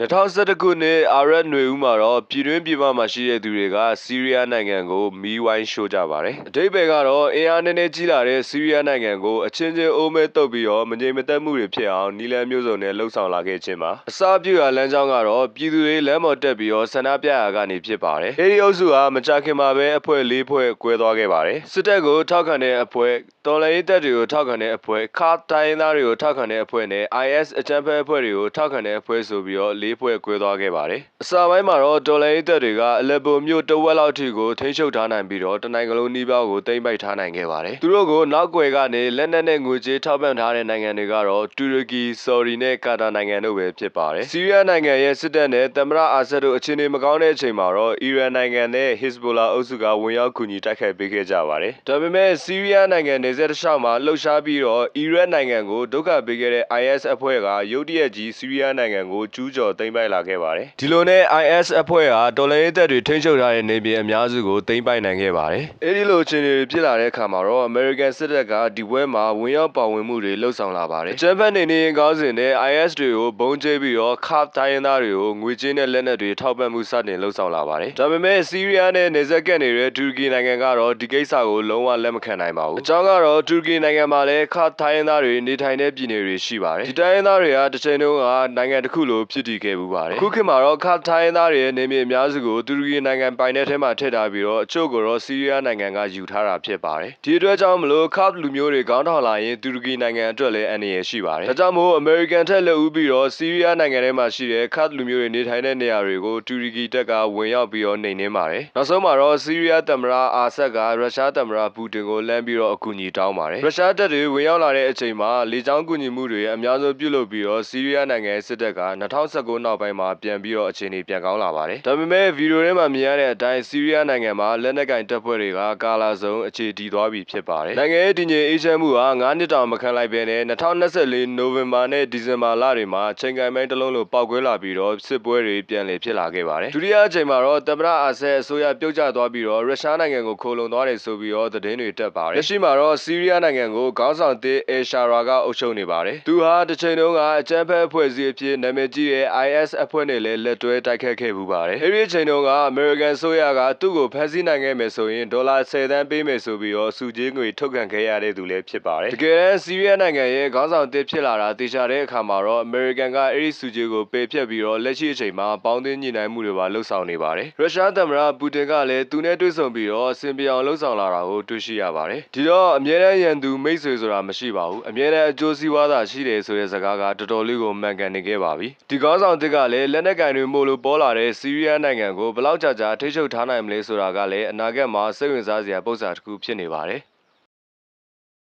2011ခုနှစ်အာရက်ຫນွေဦးမှာတော့ပြည်တွင်းပြည်ပမှာရှိတဲ့သူတွေကစီးရီးယားနိုင်ငံကိုမီးဝိုင်းရှို့ကြပါတယ်။အတိတ်ဘယ်ကတော့အင်အားနည်းနည်းကြီးလာတဲ့စီးရီးယားနိုင်ငံကိုအချင်းချင်းအိုးမဲတုပ်ပြီးတော့မငြိမ်မသက်မှုတွေဖြစ်အောင်နီလန်းမျိုးစုံနဲ့လှုပ်ဆောင်လာခဲ့ခြင်းပါ။အစာပြည့်ရာလမ်းကြောင်းကတော့ပြည်သူတွေလမ်းပေါ်တက်ပြီးတော့ဆန္ဒပြရာကနေဖြစ်ပါတယ်။အဲဒီအုပ်စုဟာမကြာခင်မှာပဲအဖွဲ့၄ဖွဲ့ကွဲသွားခဲ့ပါတယ်။စစ်တပ်ကိုထောက်ခံတဲ့အဖွဲ့ တော်လှန်ရေးတပ်တွေကိုထောက်ခံတဲ့အဖွဲ့ခါတိုင်းရင်းသားတွေကိုထောက်ခံတဲ့အဖွဲ့နဲ့ IS အကြမ်းဖက်အဖွဲ့တွေကိုထောက်ခံတဲ့အဖွဲ့ဆိုပြီးတော့၄ဖွဲ့ကွဲသွားခဲ့ပါတယ်။အစပိုင်းမှာတော့တော်လှန်ရေးတပ်တွေကအလက်ပိုမြို့တဝက်လောက်ထိကိုထိန်းချုပ်ထားနိုင်ပြီးတော့တနိုင်ငံလုံးနှီးပေါကိုတိမ့်ပိုက်ထားနိုင်ခဲ့ပါတယ်။သူတို့ကိုနောက်ွယ်ကနေလက်နက်နဲ့ငွေကြေးထောက်ပံ့ထားတဲ့နိုင်ငံတွေကတော့တူရကီ၊ဆော်ဒီနဲ့ကာတာနိုင်ငံတို့ပဲဖြစ်ပါတယ်။ဆီးရီးယားနိုင်ငံရဲ့စစ်တပ်နဲ့သမ္မတအာဆတ်တို့အခြေအနေမကောင်းတဲ့အချိန်မှာတော့အီရန်နိုင်ငံနဲ့ဟစ်ဇ်ဘိုလာအုပ်စုကဝင်ရောက်ကူညီတိုက်ခိုက်ပေးခဲ့ကြပါတယ်။ဒါပေမဲ့ဆီးရီးယားနိုင်ငံနေဆက်တစ်လျှောက်မှာလှုပ်ရှားပြီးတော့အီရတ်နိုင်ငံကိုဒုက္ခပေးခဲ့တဲ့ IS အဖွဲ့ကရုတ်တရက်ကြီးဆီးရီးယားနိုင်ငံကိုကျူးကျော်သိမ်းပိုက်လာခဲ့ပါတယ်။ဒီလိုနဲ့ IS အဖွဲ့ဟာတော်လှန်ရေးတပ်တွေထိန်းချုပ်ထားတဲ့နေပြည်အများစုကိုသိမ်းပိုက်နိုင်ခဲ့ပါတယ်။အဲဒီလိုအခြေအနေတွေဖြစ်လာတဲ့အခါမှာတော့ American စစ်တပ်ကဒီဘွဲမှာဝင်ရောက်ပါဝင်မှုတွေလှုပ်ဆောင်လာပါတယ်။ဂျပန်နေနေရင်ကောင်းစဉ်နဲ့ IS တွေကိုဘုံကျဲပြီးတော့ခါတိုင်းရင်းသားတွေကိုငွေကြေးနဲ့လက်နက်တွေထောက်ပံ့မှုစတင်လှုပ်ဆောင်လာပါတယ်။ဒါပေမဲ့ဆီးရီးယားနဲ့နေဇက်ကပ်နေတဲ့တူရကီနိုင်ငံကတော့ဒီကိစ္စကိုလုံးဝလက်မခံနိုင်ပါဘူး။အကြောင်းကတော့တူရကီနိုင်ငံမှာလည်းခါတိုင်းရင်းသားတွေနေထိုင်တဲ့ပြည်နယ်တွေရှိပါတယ်။ဒီတိုင်းရင်းသားတွေကတစ်ချိန်တုန်းကနိုင်ငံတစ်ခုလိုဖြစ်တည်ခဲ့မှုပါတယ်။အခုခေတ်မှာတော့ခါတိုင်းရင်းသားတွေရဲ့နေမြေအများစုကိုတူရကီနိုင်ငံပိုင်တဲ့ထဲမှာထည့်ထားပြီးတော့အချို့ကိုတော့ဆီးရီးယားနိုင်ငံကယူထားတာဖြစ်ပါတယ်။ဒီအတွက်ကြောင့်မလို့ခါလူမျိုးတွေကောင်းထောင်လာရင်တူရကီနိုင်ငံအတွက်လည်းအန္တရာယ်ရှိပါတယ်။ဒါကြောင့်မို့အမေရိကန်ထက်လက်ဦးပြီးတော့ဆီးရီးယားနိုင်ငံထဲမှာရှိတဲ့ခါလူမျိုးတွေနေထိုင်တဲ့နေရာတွေကိုတူရကီတပ်ကဝင်ရောက်ပြီးတော့နှိမ်နင်းပါတယ်။နောက်ဆုံးမှာတော့ဆီးရီးယားသမ္မတအာဆတ်ကရုရှားသမ္မတပူတင်ကိုလှမ်းပြီးတော့အကူအညီတောင်းပါတယ်။ရုရှားတပ်တွေဝင်ရောက်လာတဲ့အချိန်မှာလေကြောင်းကူညီမှုတွေအများဆုံးပြုလုပ်ပြီးတော့ဆီးရီးယားနိုင်ငံရဲ့စစ်တပ်က2019နောက်ပိုင်းမှာပြန်ပြီးတော့အခြေအနေပြန်ကောင်းလာပါတယ်။ဒါပေမဲ့ဗီဒီယိုထဲမှာမြင်ရတဲ့အတိုင်းဆီးရီးယားနိုင်ငံမှာလက်နက်ကင်တပ်ဖွဲ့တွေကကာလာဆုံးအခြေတည်သွားပြီဖြစ်ပါတယ်။နိုင်ငံရဲ့တည်ငြိမ်အေးချမ်းမှုဟာ9နှစ်တောင်မခံလိုက်ဘဲနဲ့2024နိုဝင်ဘာနဲ့ဒီဇင်ဘာလတွေမှာချိန်ကန်မိုင်းတစ်လုံးလိုပောက်ကွဲလာပြီးတော့စစ်ပွဲတွေပြန်လည်ဖြစ်လာခဲ့ပါတယ်။ဒုတိယအချိန်မှာတော့တမရအာဆဲအစိုးရပြုတ်ကျသွားပြီးတော့ရုရှားနိုင်ငံကိုခိုးလုံသွားတယ်ဆိုပြီးတော့သတင်းတွေတက်ပါတယ်။လက်ရှိမှာတော့ဆီးရီးယားနိုင်ငံကိုခေါင်းဆောင်သစ်အေရှာရာကအုပ်ချုပ်နေပါတယ်။သူဟာတစ်ချိန်တုန်းကအကြမ်းဖက်အဖွဲ့အစည်းအဖြစ်နာမည်ကြီးတဲ့ IS အဖွဲ့နဲ့လည်းလက်တွဲတိုက်ခတ်ခဲ့မှုပါတယ်။အဲဒီအချိန်တုန်းကအမေရိကန်ဆိုရကသူ့ကိုဖမ်းဆီးနိုင်ခဲ့မယ်ဆိုရင်ဒေါ်လာ10သန်းပေးမယ်ဆိုပြီးတော့စုကြီးငွေထုတ်ခံခဲ့ရတဲ့သူလည်းဖြစ်ပါတယ်။တကယ်တမ်းဆီးရီးယားနိုင်ငံရဲ့ခေါင်းဆောင်သစ်ဖြစ်လာတာသိချတဲ့အခါမှာတော့အမေရိကန်ကအဲဒီစုကြီးကိုပယ်ဖျက်ပြီးတော့လက်ရှိအချိန်မှာပေါင်းသင်းညှိနှိုင်းမှုတွေပါလှုပ်ဆောင်နေပါတယ်။ရုရှားသမ္မတပူတင်ကလည်းသူနဲ့တွေ့ဆုံပြီးတော့အဆင်ပြေအောင်လှုပ်ဆောင်လာတာကိုတွေ့ရှိရပါတယ်။ဒီတော့အမြဲတမ်းရန်သူမိတ်ဆွေဆိုတာမရှိပါဘူး။အမြဲတမ်းအကျိုးစီးပွားသာရှိတယ်ဆိုတဲ့စကားကတော်တော်လေးကိုမှန်ကန်နေခဲ့ပါပြီ။ဒီခေါင်းဆောင်သစ်ကလည်းလက်နက်ကင်တွေမို့လို့ပေါ်လာတဲ့ဆီးရီးယားနိုင်ငံကိုဘယ်လောက်ကြာကြာထိန်းချုပ်ထားနိုင်မလဲဆိုတာကလည်းအနာဂတ်မှာစိတ်ဝင်စားစရာပုံစံတစ်ခုဖြစ်နေပါတယ်။